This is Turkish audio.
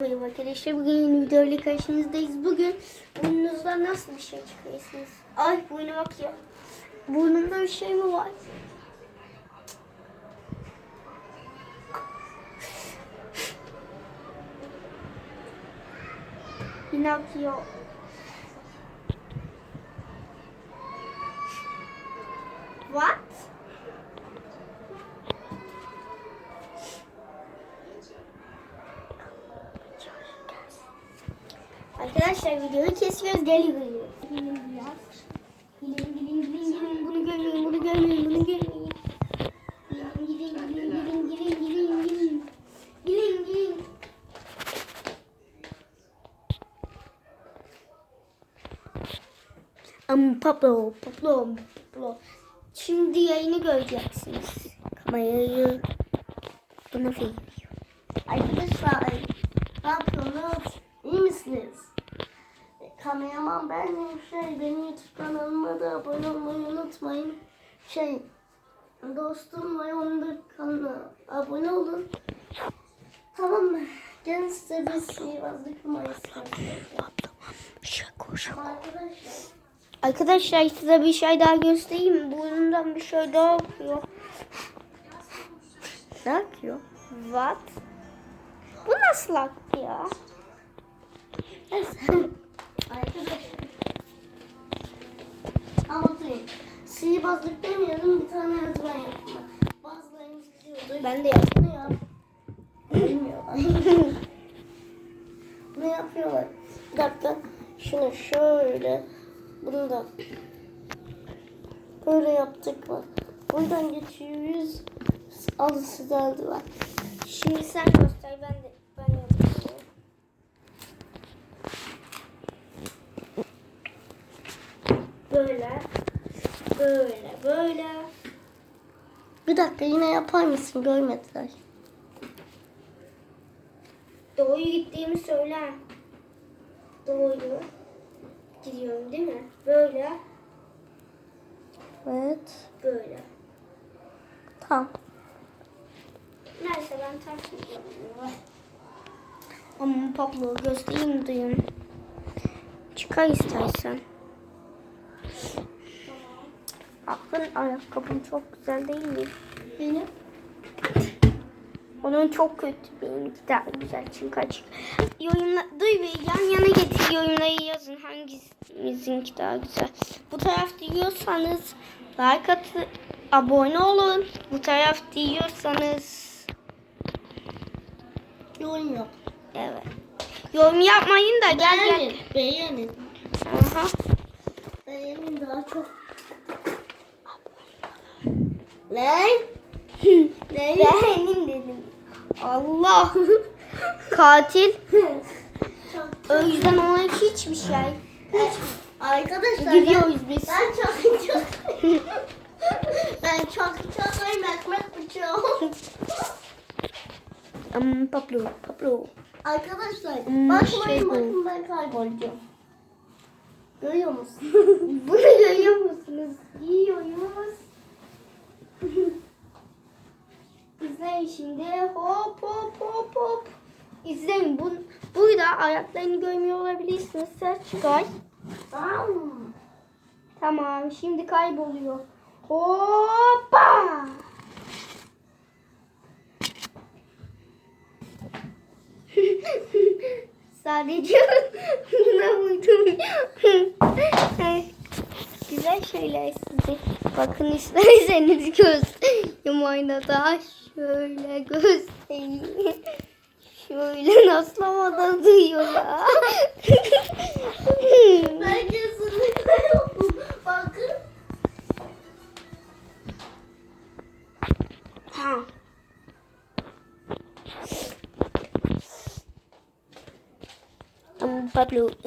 Merhaba arkadaşlar bugün yeni videoyla karşınızdayız. Bugün burnunuzdan nasıl bir şey çıkarıyorsunuz? Ay burnuma bakıyor. Burnumda bir şey mi var? Yine akıyor. What? Arkadaşlar videoyu kesiyoruz. Geliyor. Gelin biraz. Gelin gelin gelin gelin. Bunu görmeyin, bunu görmeyin, bunu görmeyin. Am Pablo, Pablo, Pablo. Şimdi yayını göreceksiniz. Kamerayı bana veriyor. Arkadaşlar ne yapıyorsunuz? İyi misiniz? Kameraman ben şey benim YouTube kanalıma da abone olmayı unutmayın. Şey dostum var onun da kanalına abone olun. Tamam mı? Gelin size bir sihirbazlık numarası göstereceğim. Arkadaşlar Arkadaşlar size bir şey daha göstereyim mi? Burnumdan bir şey daha akıyor. Ne akıyor? What? Bu nasıl aktı ya? Anlatayım. Sihirbazlık demeyelim bir tane eldiven yapma. Ben de yaptım. Yap. Bilmiyorlar. Bunu yapıyorlar. Bir dakika. Şunu şöyle. Bunu da böyle yaptık mı? Buradan geçiyoruz. Al size eldiven. Şimdi sen göster ben de ben yapayım. Böyle. Böyle böyle. Bir dakika yine yapar mısın? Görmediler. Doğru gittiğimi söyler. Doğru. Gidiyorum değil mi? Böyle. Evet. Böyle. Tamam. Neyse ben ters gidiyorum. Ama Pablo göstereyim duyun. Çıkar istersen. Aklın ayakkabın çok güzel değil mi? Benim. Onun çok kötü benimki daha güzel çünkü açık. Yorumla, duy ve yan yana getir yorumları yazın hangimizinki daha güzel. Bu taraf diyorsanız like atı, abone olun. Bu taraf diyorsanız Yorum yap. evet. Yorum yapmayın da gel gel. Beğenin. Beğenin. Aha. Beğenin daha çok. Ne? Beğenin dedim. Allah. Katil. O yüzden ona hiçbir şey. Hiç. Arkadaşlar Gidiyoruz biz. ben çok çok ben çok çok ekmek bıçağım. Um, Pablo, Pablo. Arkadaşlar Hmm, bakmayın şey bakın ben kaybolacağım. Görüyor musun? Bunu görüyor musunuz? Yiyoruz. İzleyin şimdi. Hop hop hop hop. İzleyin. Bu, burada ayaklarını görmüyor olabilirsiniz. Ses çıkar. Tamam. Tamam. Şimdi kayboluyor. Hoppa. Sadece buna vurdum. Güzel şeyler size. Bakın isterseniz göstereyim aynada. Şöyle göstereyim. Şöyle nasıl havada duyuyorlar. Ben kesinlikle. Bakın. ha. Pablo